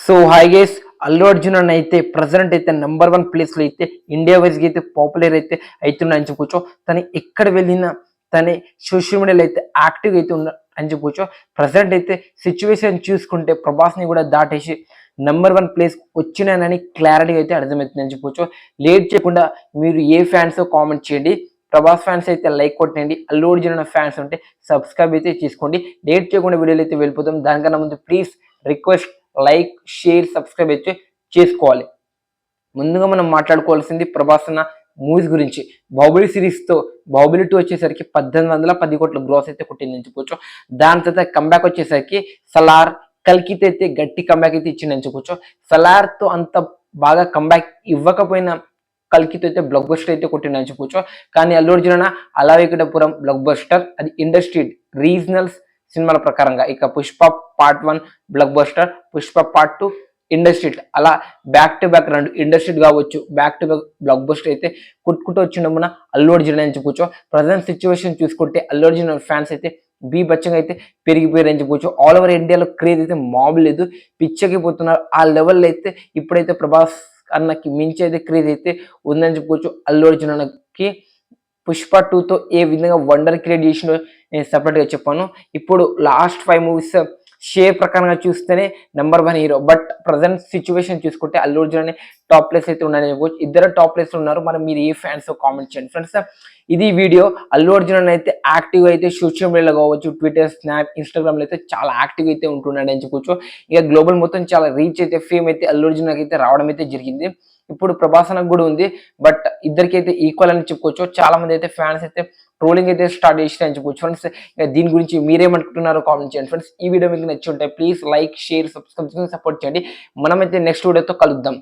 So hi guys Allu Arjun అని అయితే present అయితే నెంబర్ వన్ ప్లేస్లో అయితే ఇండియా వైజ్గా అయితే పాపులర్ అయితే అవుతున్నాయని చెప్పుకోవచ్చు తను ఎక్కడ వెళ్ళినా తను సోషల్ మీడియాలో అయితే యాక్టివ్గా అయితే ఉన్న అని చెప్పుకోవచ్చు ప్రజెంట్ అయితే సిచ్యువేషన్ చూసుకుంటే ప్రభాస్ని కూడా దాటేసి నెంబర్ వన్ ప్లేస్ వచ్చినానని క్లారిటీగా అయితే అర్థమవుతుంది అని చెప్పుకోవచ్చు లేట్ చేయకుండా మీరు ఏ ఫ్యాన్స్ కామెంట్ చేయండి. ప్రభాస్ ఫ్యాన్స్ అయితే లైక్ కొట్టండి. అల్లు అర్జున్ ఫ్యాన్స్ ఉంటే సబ్స్క్రైబ్ అయితే చేసుకోండి. లేట్ చేయకుండా వీడియోలు అయితే వెళ్ళిపోతాం. దానికన్నా ముందు please request like share subscribe అయితే చేసుకోవాలి. ముందుగా మనం మాట్లాడుకోవాల్సింది ప్రభాసన మూవీస్ గురించి. బాహుబలి సిరీస్తో బాహుబలి టూ వచ్చేసరికి పద్దెనిమిది వందల పది కోట్ల గ్రోస్ అయితే కొట్టింది చెప్పుకోవచ్చు దాని తర్వాత కంబ్యాక్ వచ్చేసరికి సలార్ కల్కితో అయితే గట్టి కంబ్యాక్ అయితే ఇచ్చింది చెప్పుకోవచ్చు సలార్తో అంత బాగా కంబ్యాక్ ఇవ్వకపోయినా కల్కితో అయితే బ్లాక్ బస్టర్ అయితే కొట్టిందని చెప్పుకోవచ్చు కానీ అల్లు అర్జున అలా వెంకటపురం బ్లాక్ బస్టర్ అది ఇండస్ట్రీ రీజనల్స్ సినిమాల ప్రకారంగా ఇక Pushpa part one blockbuster Pushpa part two industry అలా బ్యాక్ టు బ్యాక్ రెండు ఇండస్ట్రీ కావచ్చు back to back blockbuster అయితే కుట్టుకుంటూ వచ్చినమున అల్లు అర్జున్ అని చెప్పుకోవచ్చు ప్రజెంట్ సిచ్యువేషన్ చూసుకుంటే అల్లు అర్జున్ ఫ్యాన్స్ అయితే బీ బచ్చంగా అయితే పెరిగిపోయారు అని చెప్పుకోవచ్చు ఆల్ ఓవర్ ఇండియాలో క్రేజ్ అయితే మామూలు లేదు. పిచ్చకి పోతున్నారు ఆ లెవెల్లో అయితే ఇప్పుడైతే ప్రభాస్ అన్నకి మించి అయితే క్రేజ్ అయితే ఉందని చెప్పుకోవచ్చు అల్లు అర్జున్ అన్నకి పుష్ప టూతో ఏ విధంగా వండర్ క్రియేట్ చేసినో నేను సపరేట్గా చెప్పాను. ఇప్పుడు లాస్ట్ ఫైవ్ మూవీస్ షేర్ ప్రకారంగా చూస్తేనే number one hero but present situation చూసుకుంటే అల్లు అర్జున్ అనే టాప్ ప్లేస్ అయితే ఉన్నాయని చెప్పుకోవచ్చు ఇద్దరు టాప్ ప్లేస్ ఉన్నారు. మరి మీరు ఏ ఫ్యాన్స్ కామెంట్ చేయండి. ఫ్రెండ్స్ ఇది వీడియో అల్లు అర్జున్ అయితే యాక్టివ్ అయితే సోషల్ మీడియాలో కావచ్చు ట్విట్టర్ స్నాప్ ఇన్స్టాగ్రామ్లో అయితే చాలా యాక్టివ్ అయితే ఉంటున్నాడు అని చెప్పొచ్చు. ఇక గ్లోబల్ మొత్తం చాలా రీచ్ అయితే ఫేమ్ అయితే అల్లు అర్జున్ అయితే రావడం అయితే జరిగింది. ఇప్పుడు ప్రభాసనకు కూడా ఉంది. బట్ ఇద్దరికైతే ఈక్వల్ అని చెప్పుకోవచ్చు. చాలా మంది అయితే ఫ్యాన్స్ అయితే ట్రోలింగ్ అయితే స్టార్ట్ చేసి చెప్పుకోవచ్చు. ఫ్రెండ్స్ దీని గురించి మీరేమనుకుంటున్నారో కామెంట్ చేయండి. ఫ్రెండ్స్ ఈ వీడియో మీకు నచ్చి ఉంటే please like share subscribe support చేయండి. మనమైతే నెక్స్ట్ వీడియోతో కలుద్దాం.